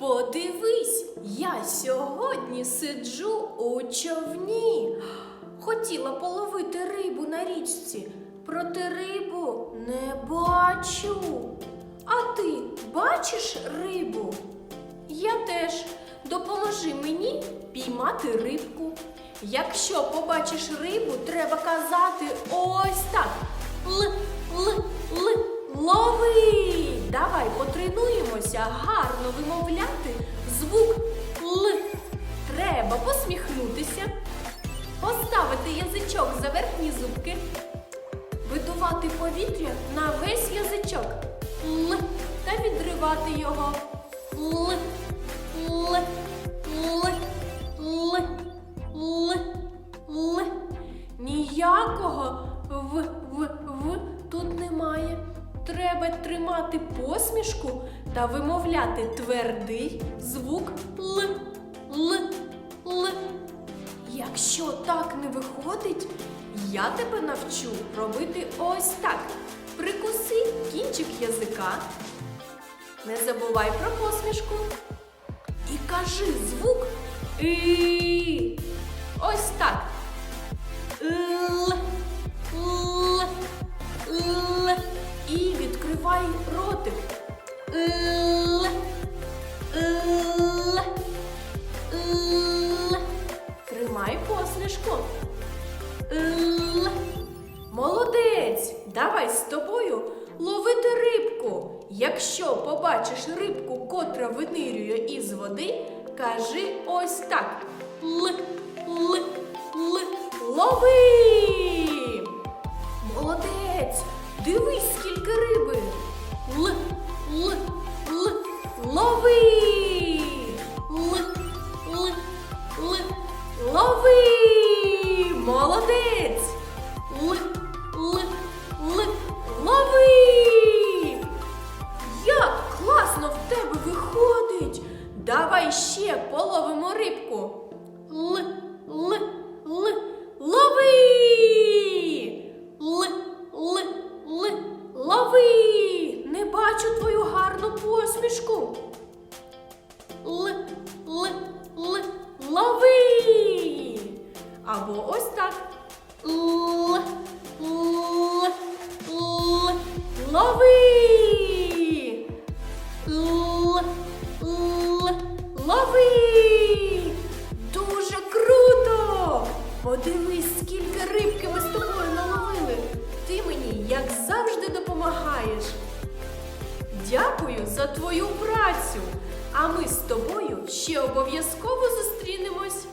Подивись, я сьогодні сиджу у човні. Хотіла половити рибу на річці, проте рибу не бачу. А ти бачиш рибу? Я теж. Допоможи мені піймати рибку. Якщо побачиш рибу, треба казати ось так. Л, л, л. Давай потренуємося гарно вимовляти звук Л. Треба посміхнутися, поставити язичок за верхні зубки, видувати повітря на весь язичок. Л та відривати його. Л, л, л, л, л, л. Ніякого в. Треба тримати посмішку та вимовляти твердий звук Л, Л, Л. Якщо так не виходить, я тебе навчу робити ось так. Прикуси кінчик язика. Не забувай про посмішку. І кажи звук І. Ось так. Л, л, л. І відкривай ротик. Л, л, л. Тримай посмішку. Л. Молодець! Давай з тобою ловити рибку. Якщо побачиш рибку, котра винирює із води, кажи ось так. Л, л, л, лови! Молодець! Л, л, л, лови! Як класно в тебе виходить! Давай ще половимо рибку. Л, л, л, лови! Л, л, л, лови! Не бачу твою гарну посмішку. Або ось так. Л, л, л, лови! Л, л, лови! Дуже круто! Подивись, скільки рибки ми з тобою наловили. Ти мені, як завжди, допомагаєш. Дякую за твою працю. А ми з тобою ще обов'язково зустрінемося.